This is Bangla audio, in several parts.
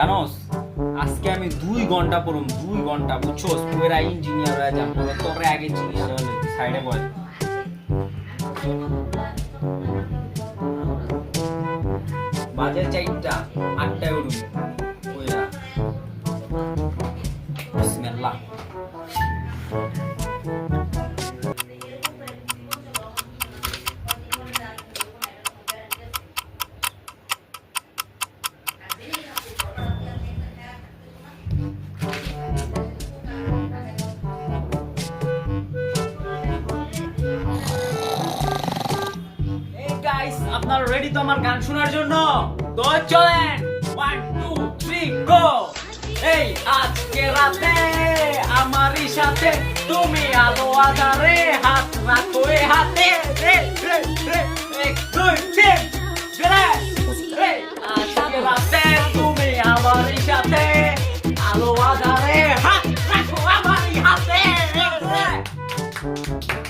জানোস? আজকে আমি দুই ঘণ্টা পড়ুম, দুই ঘণ্টা, বুঝছোস? পুরা ইঞ্জিনিয়ার হয়ে পুরো তোরে আগে চিনিস সাইডে বয় বাজে চাইটা আটটায় উঠুম। ওইরা বিসমিল্লাহ। আপনারা রেডি তো আমার গান শোনার জন্য। তো চলেন। ওয়ান টু থ্রি গো এই আজকে রাতে আমারই সাথে তুমি আলো আধারে, হাত রাখো এ হাতে। রে রে রে এক দুই, তিন আজকে রাতে তুমি আমারই সাথে আলো আধারে, হাত রাখো আমারই হাতে। রে। ঠিক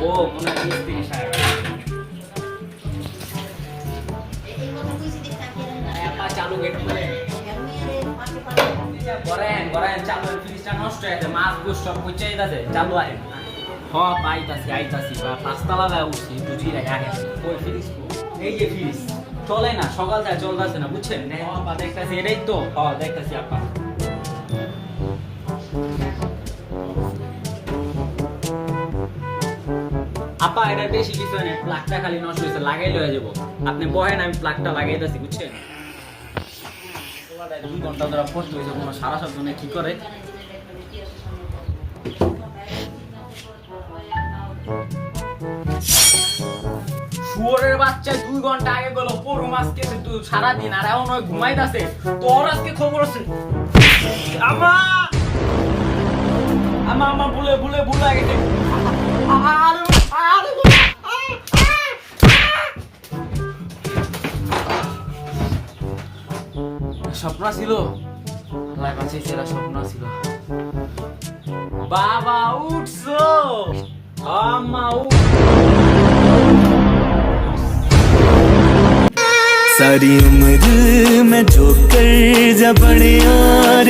ও চালু গেট করে করেন চালু নষ্ট হয়ে গেছে মাছ গুছ সব চালু আয় হ পাইতাছি আইতাছি বা পাঁচতলা উঠছি বুঝি রে আগে এই যে চলে না, সকাল থেকে চলতেছে না, বুঝছেন? দেখতাছি এটাই তো হ দেখতাছি আপা আপা, এটা বেশি কিছু নেই প্লাগটা খালি নষ্ট হয়েছে লাগাইলে হয়ে যাব। আপনি বহেন, আমি প্লাগটা লাগাইতেছি, বুঝছেন? দুই ঘণ্টা ধরে হয়েছে, কোনো সারা করে? বাচ্চা দুই ঘণ্টা আগে গেল, পরু মাছ তুই সারাদিন, আর এখন ওই ঘুমাইতেছে। তোর আজকে খবর আছে? আমা! আমা আমা, ভুলে ভুলে ভুলে গেছে। স্বপ্ন ছিল আল্লাহ বাঁচিয়েছে এরা স্বপ্ন ছিল বাবা উঠছো আম্মা উঠ सारी उम्र मैं जो कर जा बड़े यार